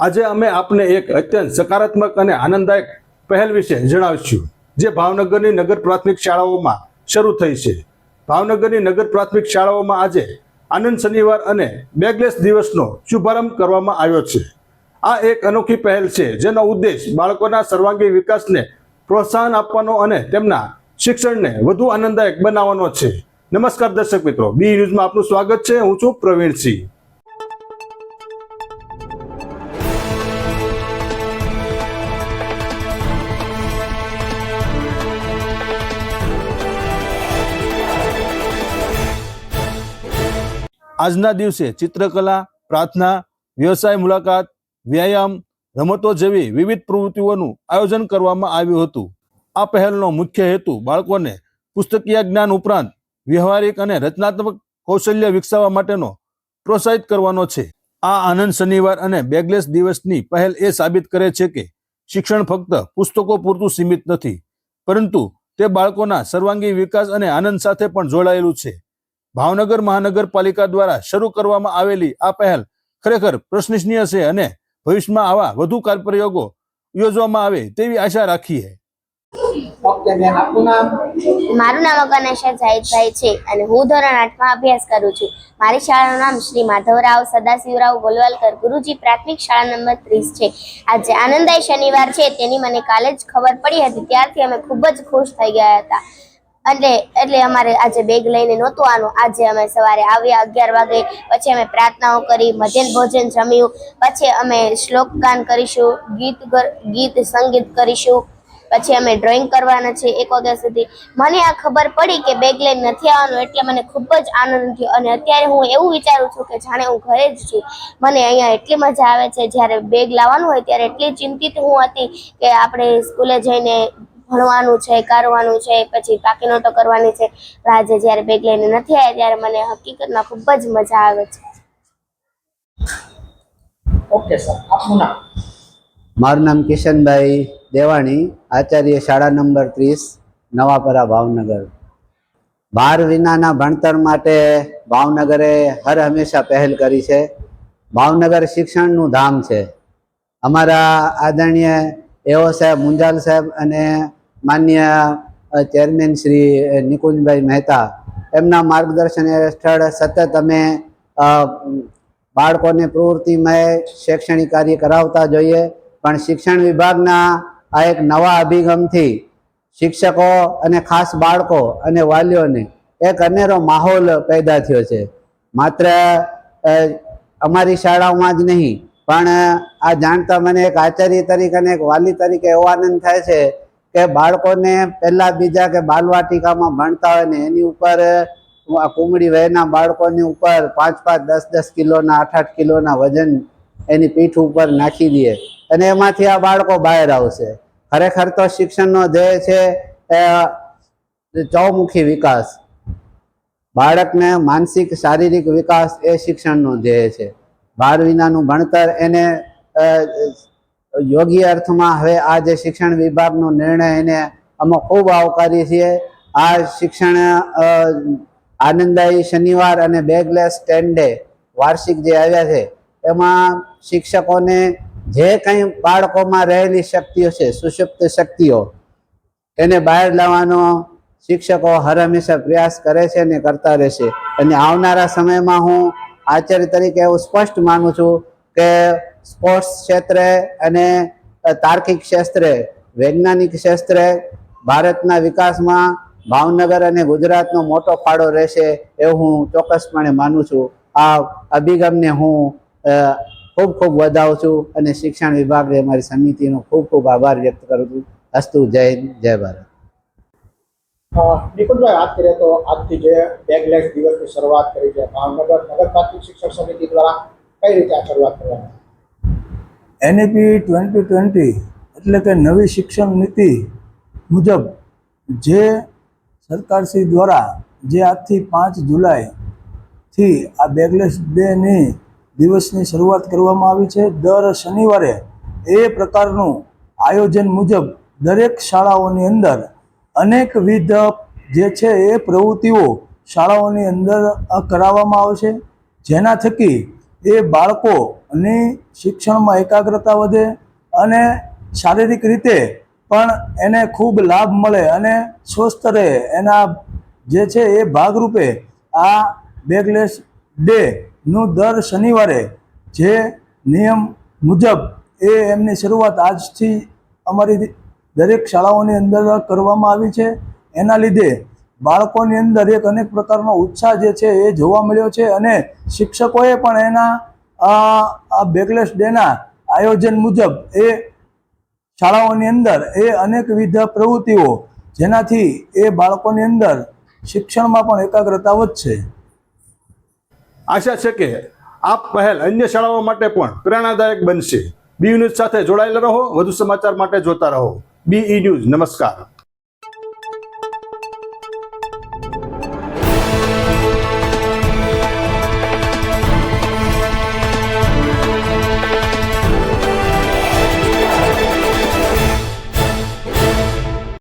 આજે અમે આપને એક અત્યંત સકારાત્મક અને આનંદદાયક પહેલ વિશે જણાવીશું, જે ભાવનગરની નગર પ્રાથમિક શાળાઓમાં શરૂ થઈ છે. ભાવનગરની નગર પ્રાથમિક શાળાઓમાં આજે આનંદ શનિવાર અને બેગલેસ દિવસનો શુભારંભ કરવામાં આવ્યો છે. આ એક અનોખી પહેલ છે, જેનો ઉદ્દેશ બાળકોના સર્વાંગી વિકાસને પ્રોત્સાહન આપવાનો અને તેમના શિક્ષણને વધુ આનંદદાયક બનાવવાનો છે. નમસ્કાર દર્શક મિત્રો, બી ન્યૂઝમાં આપનું સ્વાગત છે. હું છું પ્રવીણસિંહ. આજના દિવસે ચિત્રકલા, પ્રાર્થના, વ્યવસાય મુલાકાત, વ્યાયામ, રમતો જેવી વિવિધ પ્રવૃત્તિઓનું આયોજન કરવામાં આવ્યું હતું. આ પહેલનો મુખ્ય હેતુ બાળકોને પુસ્તકીય જ્ઞાન ઉપરાંત વ્યવહારિક અને રચનાત્મક કૌશલ્ય વિકસાવવા માટેનો પ્રોત્સાહિત કરવાનો છે. આ આનંદ શનિવાર અને બેગલેસ દિવસની પહેલ એ સાબિત કરે છે કે શિક્ષણ ફક્ત પુસ્તકો પૂરતું સીમિત નથી, પરંતુ તે બાળકોના સર્વાંગી વિકાસ અને આનંદ સાથે પણ જોડાયેલું છે. ભાવનગર મહાનગરપાલિકા દ્વારા શરૂ કરવામાં આવેલી આ પહેલ ખરેખર પ્રશંસનીય છે અને ભવિષ્યમાં આવા વધુ કાર્યપ્રયોગો યોજવામાં આવે તેવી આશા રાખીએ મારું નામ અગનેશા જાહિદભાઈ છે અને હું ધોરણ આઠમાં અભ્યાસ કરું છું. મારી શાળાનું નામ શ્રી માધવરાવ સદાશિવરાવ ગોલવાલકર ગુરુજી પ્રાથમિક શાળા નંબર ત્રીસ છે. આજે આનંદાય શનિવાર છે તેની મને કાલે જ ખબર પડી હતી. ત્યારથી અમે ખૂબ જ ખુશ થઈ ગયા હતા. એટલે એટલે અમારે આજે બેગ લઈને નહોતું આનું. આજે અમે સવારે આવ્યા અગિયાર વાગે, પછી અમે પ્રાર્થનાઓ કરી, મધ્યાહન ભોજન જમ્યું, પછી અમે શ્લોક ગાન કરીશું, ગીત ગીત સંગીત કરીશું, પછી અમે ડ્રોઈંગ કરવાના છે એક વાગ્યા સુધી. મને આ ખબર પડી કે બેગ લઈને નથી આવવાનું, એટલે મને ખૂબ જ આનંદ થયો. અને અત્યારે હું એવું વિચારું છું કે જાણે હું ઘરે જ છું. મને અહીંયા એટલી મજા આવે છે, જ્યારે બેગ લાવવાનું હોય ત્યારે એટલી ચિંતિત હું હતી કે આપણે સ્કૂલે જઈને ભણવાનું છે કરવાનું છે પછી બાકી નોટો કરવાની છે. પણ આજે જ્યારે બેગ લઈને નથી આવ્યા ત્યારે મને હકીકતમાં ખૂબ જ મજા આવે છે. ઓકે સર આપનું નામ? મારું નામ કિશનભાઈ દેવાણી આચાર્ય શાળા નંબર ત્રીસ નવાપરા ભાવનગર. બાર વિનાના ભણતર માટે ભાવનગરે હર હંમેશા પહેલ કરી છે. ભાવનગર શિક્ષણનું ધામ છે. અમારા આદરણીય એઓ સાહેબ મુંજાલ સાહેબ અને માન્ય ચેરમેન શ્રી નિકુંજભાઈ મહેતા. એમના માર્ગદર્શન હેઠળ સતત અમે બાળકોને પ્રવૃત્તિમય શૈક્ષણિક કાર્ય કરાવતા જોઈએ. પણ શિક્ષણ વિભાગના આ એક નવા અભિગમથી શિક્ષકો અને ખાસ બાળકો અને વાલીઓને એક અનેરો માહોલ પેદા થયો છે. માત્ર અમારી શાળાઓમાં જ નહીં, પણ આ જાણતા મને એક આચાર્ય તરીકે અને એક વાલી તરીકે એવો આનંદ થાય છે કે બાળકોને પહેલા બીજા કે બાલવાટિકામાં ભણતા હોય ને એની ઉપર કુમળી વયના બાળકોની ઉપર પાંચ પાંચ, દસ દસ કિલોના, આઠ આઠ કિલોના વજન એની પીઠ ઉપર નાખી દઈએ. અને એમાંથી આ બાળકો બહાર આવશે. ખરેખર તો શિક્ષણનો ધ્યેય છે ચૌમુખી વિકાસ. બાળકને માનસિક, શારીરિક વિકાસ એ શિક્ષણનો ધ્યેય છે. બાર વિનાનું ભણતર એને અ, યોગ્ય અર્થમાં હવે આ જે શિક્ષણ વિભાગનો નિર્ણય એને અમે ખૂબ આવકારીએ છીએ. આ શિક્ષણ આનંદદાયી શનિવાર અને બેગલેસ ટેન વાર્ષિક જે આવ્યા છે એમાં શિક્ષકોને જે કંઈ બાળકોમાં રહેલી શક્તિઓ છે સુષુપ્ત શક્તિઓ એને બહાર લાવવાનો શિક્ષકો હર હંમેશા પ્રયાસ કરે છે અને કરતા રહેશે અને આવનારા સમયમાં હું આચાર્ય તરીકે એવું સ્પષ્ટ માનું છું કે સ્પોર્ટ્સ ક્ષેત્રે અને તાર્કિક ક્ષેત્રે, વૈજ્ઞાનિક ક્ષેત્રે ભારતના વિકાસમાં ભાવનગર અને ગુજરાતનો મોટો ફાળો રહેશે એવું હું ચોક્કસપણે માનું છું. આ અભિગમને હું ખૂબ ખૂબ વધાવું છું અને શિક્ષણ વિભાગે અમારી સમિતિનો ખૂબ ખૂબ આભાર વ્યક્ત કરું છું. અસ્તુ, જય જય ભારત. નિકુંજભાઈ, વાત કરીએ તો આજથી જે બેગલેસ દિવસની શરૂઆત કરી છે, ભાવનગર નગર પ્રાથમિક શિક્ષણ સમિતિ દ્વારા કઈ રીતે આ શરૂઆત કરવામાં એનઈપી ટ્વેન્ટી ટ્વેન્ટી એટલે કે નવી શિક્ષણ નીતિ મુજબ જે સરકારશ્રી દ્વારા જે આજથી પાંચ જુલાઈથી આ બેગલેસ ડેની દિવસની શરૂઆત કરવામાં આવી છે. દર શનિવારે એ પ્રકારનું આયોજન મુજબ દરેક શાળાઓની અંદર અનેકવિધ જે છે એ પ્રવૃત્તિઓ શાળાઓની અંદર કરાવવામાં આવશે. જેના થકી એ બાળકોની શિક્ષણમાં એકાગ્રતા વધે અને શારીરિક રીતે પણ એને ખૂબ લાભ મળે અને સ્વસ્થ રહે. એના જે છે એ ભાગરૂપે આ બેગલેસ ડેનું દર શનિવારે જે નિયમ મુજબ એ એમની શરૂઆત આજથી અમારી દરેક શાળાઓની અંદર કરવામાં આવી છે. એના લીધે બાળકોની અંદર એક અનેક પ્રકારનો ઉત્સાહ જે છે એ જોવા મળ્યો છે અને શિક્ષકોએ પણ એના આ બેગલેસ ડેના આયોજન મુજબ એ શાળાઓની અંદર એ અનેકવિધ પ્રવૃત્તિઓ જેનાથી એ બાળકોની અંદર શિક્ષણમાં પણ એકાગ્રતા વધશે. આશા છે કે આ પહેલ અન્ય શાળાઓ માટે પણ પ્રેરણાદાયક બનશે. બી ન્યૂઝ સાથે જોડાયેલા રહો, વધુ સમાચાર માટે જોતા રહો. બી ન્યૂઝ, નમસ્કાર.